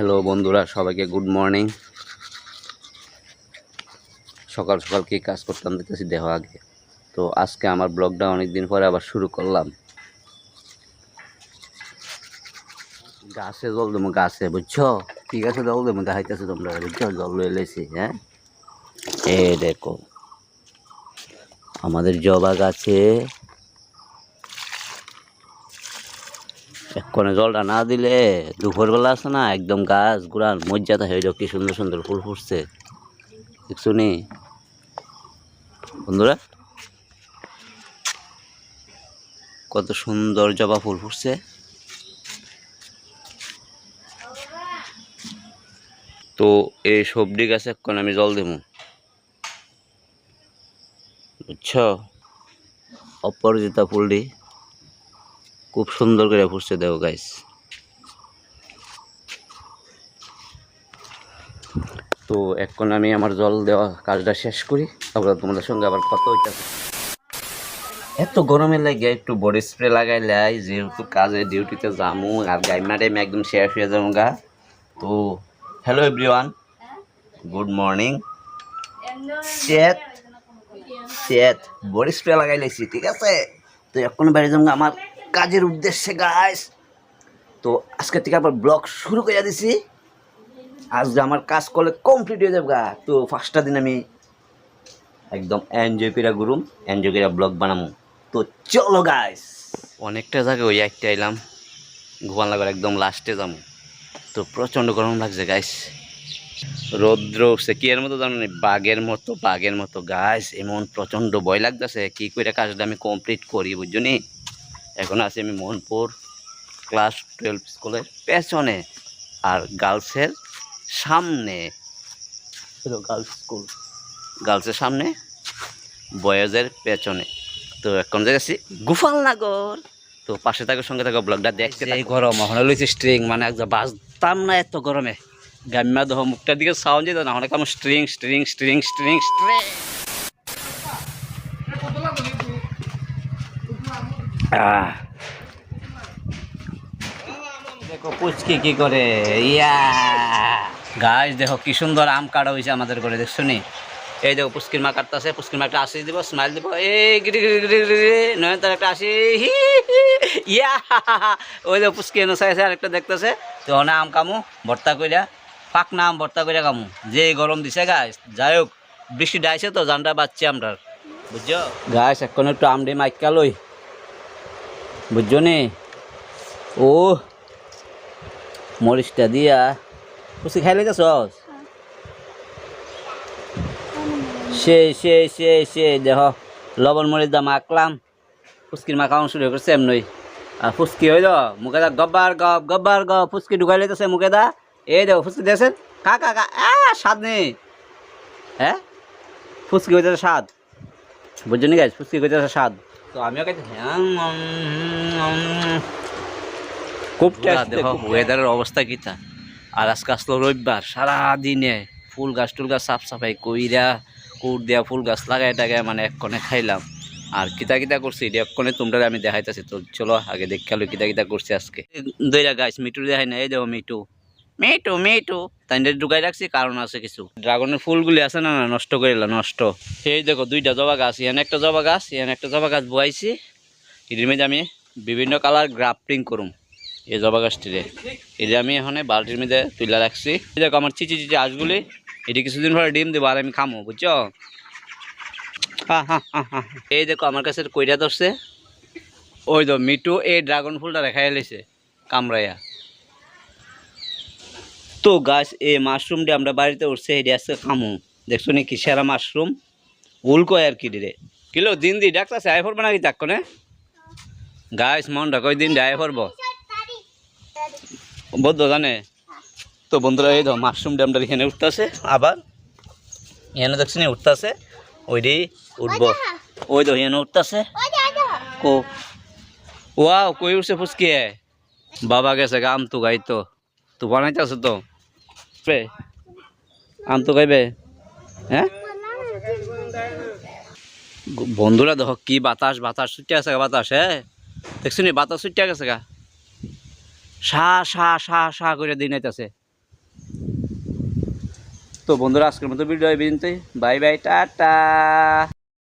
Hello বন্ধুরা, সবাইকে good morning সকাল সকাল কি কাজ করতাম দেখতেছি দেহ আগে। তো আজকে আমার ব্লগটা অনেক দিন পরে আবার শুরু করলাম। গাছে জল দেবো, গাছে, বুঝছ? ঠিক আছে, জল দেবো, দেখাইতেছে তোমরা, বুঝছ? জল লয়ে লেছি হ্যাঁ? এ দেখো, আমাদের জবা গাছে এক্ষণে জলটা না দিলে দুপুরবেলা আছে না, একদম গাছ গুড়ান মজ্জাতে হয়ে কি সুন্দর সুন্দর ফুল ফুটছে। দেখছ বন্ধুরা, কত সুন্দর জবা ফুল ফুটছে। তো এই সবজি গাছে এখন আমি জল দেবো বুঝছ? অপরাজিতা ফুলটি। খুব সুন্দর করে ফুটছে দেখো গাইস তো এখন আমি আমার জল দেওয়া কাজটা শেষ করি। তারপরে তোমাদের সঙ্গে আবার কথা হইতেছে এত গরমে লাগে একটু বডি স্প্রে লাগাইলাই যেহেতু কাজে ডিউটিতে যামু, আর গাইমা টাইম একদম শেষ হয়ে যাব গা। তো হ্যালো এভরিওয়ান গুড মর্নিং চেত চেত বডি স্প্রে লাগাই লাইছি, ঠিক আছে? তো এখন বাইরে যাব আমার। কাজের উদ্দেশ্যে গাইস তো আজকে থেকে আবার ব্লগ শুরু করে দিছি। আজ আমার কাজ করলে কমপ্লিট হয়ে যাবে, গা। তো ফার্স্টটা দিন আমি একদম এনজয় করে ঘুরুম এনজয় করে ব্লগ বানামু। তো চলো গাইস অনেকটা জায়গায় ওই একটা এলাম ঘুমান লাগার একদম লাস্টে যাব তো প্রচণ্ড গরম লাগছে গাইস রৌদ্র উঠছে, কি এর মতো জানো নি? বাঘের মতো বাঘের মতো গাছ এমন প্রচণ্ড ভয় লাগতেছে, কি করে কাজটা আমি কমপ্লিট করি, বুঝছ নি? এখন আছি আমি মোহনপুর ক্লাস টুয়েলভ স্কুলের পেছনে। আর গার্লসের সামনে। Girls school. গার্লসের সামনে বয়েজের পেছনে। তো এখন যাচ্ছি গোপালনগর। তো পাশে থাকার সঙ্গে থাকা ব্লগটা দেখতে এই গরম ওখানে লইছে স্ট্রিং মানে একদম বাজতাম না এত গরমে। গাম্যা দহ মুখটার দিকে সাউন্ড যেত না অনেক আমার string string string string string দেখো পুচকি কি করে? ইয়া। গাছ দেখো কি সুন্দর আম কাটা হয়েছে আমাদের ঘরে, দেখছ নি? এই দেখো পুষ্কির মা কাটতেছে পুষ্কির মা একটা আসি দিব স্মাইল দিব। এই গিরি গিরি গিরি গিরি নয়ন একটা আসি ইয়া ওই দেখো পুষ্কি এনে চাইছে আর একটা দেখতেছে। তো অনে আম কামু, ভর্তা কইরা পাক না আম ভর্তা কইরা কামু। যে গরম দিছে গাছ যাই হোক, বৃষ্টি ডাইছে তো, জানটা বাচ্চা আমটার। বুঝছ? গাছ এখন একটু আমডি মাইকা লই। বুঝছ নি? ও মরিচটা দিয়া পুষি খাই লাইতেছ? সে সে সে সে দেখ লবণ মরিচ দা মাখলাম ফুচকির মাখাও শুরু করছে এমনই। আর ফুচকি হইল, মুখে দা গব্বার গপ গব্বার গপ ফুচকি ঢুকাই লাইতেছে মুখে দা। এই দেখো ফুচকি দিয়েছেন? কা কা কা স্বাদ নেই। হ্যাঁ? ফুচকি হইতেছে স্বাদ। বুঝছ নি গাছ ফুচকি হইতেছে স্বাদ। তো আমিও কাছে হ্যাঁ খুব দেখো ওয়েদারের অবস্থা কিতা? আর আজকে আসলো রবিবার সারাদিনে ফুল গাছ টুল গাছ সাফ সাফাই কইরা কুট দিয়া ফুল গাছ লাগাই টাগায় মানে এক্ষণে খাইলাম। আর কিতা কিতা করছি এক্ষণে তোমরা আমি দেখাইতেছি। তো চলো আগে দেখাল কিতা কিতা করছি আজকে। দইরা গাছ মিটু দেখাই না এই দেখো মিটু। মিটু মিটু তাই ঢুকাই রাখছি, কারণ আছে কিছু। ড্রাগনের ফুলগুলি আছে না না, নষ্ট করে নষ্ট। সেই দেখো, দুইটা জবা গাছ এখানে একটা জবা গাছ এখানে একটা জবা গাছ বয়াইছি। এটির মধ্যে আমি বিভিন্ন কালার গ্রাফটিং করুম, এই জবা গাছটিরে। এটা আমি এখানে বালতির মধ্যে তুলে রাখছি। দেখো, আমার চিচি চিচি আঁশগুলি, এটি কিছুদিন পরে ডিম দেবো, আর আমি খামো, বুঝছ? হা। এই দেখো, আমার কাছে কইরা ধরছে, ওই তো মিটু এই ড্রাগন ফুলটা রেখাই এলেছে কামড়াইয়া। তো গাছ এই মাশরুমটি আমরা বাড়িতে উঠছে এটি আজকে খামু। দেখছ নি কি সেরা মাশরুম উল কয় আর কি রে কিলো, দিন দি ডাক্তার আয় পড়বে নাকি তাক কোনে? গাছ মনটা কই দিন আয় পড়ব? বদ্ধ জানে? তো বন্ধুরা, এই তো মাশরুম ড্যামটা এখানে উঠতেছে, আবার। এখানে দেখছি না, উঠতেছে ওইটি উঠবো। ওই তো এখানে উঠতেছে। কো। ওয়াও, কই উঠছে ফুসকে বাবা গেছে গা আম তো গাই তো তো বানাইতেছে তো। আনতো কইবে হ্যাঁ? বন্ধুরা দেখো কি বাতাস বাতাস ছুটে আছে বাতাস হ্যাঁ? দেখছি নি, বাতাস ছুটিয়া গেছে গা? সা সা সা সা করে দিন আছে তো বন্ধুরা, আজকের মতো ভিডিও এই বাই বাই, টাটা।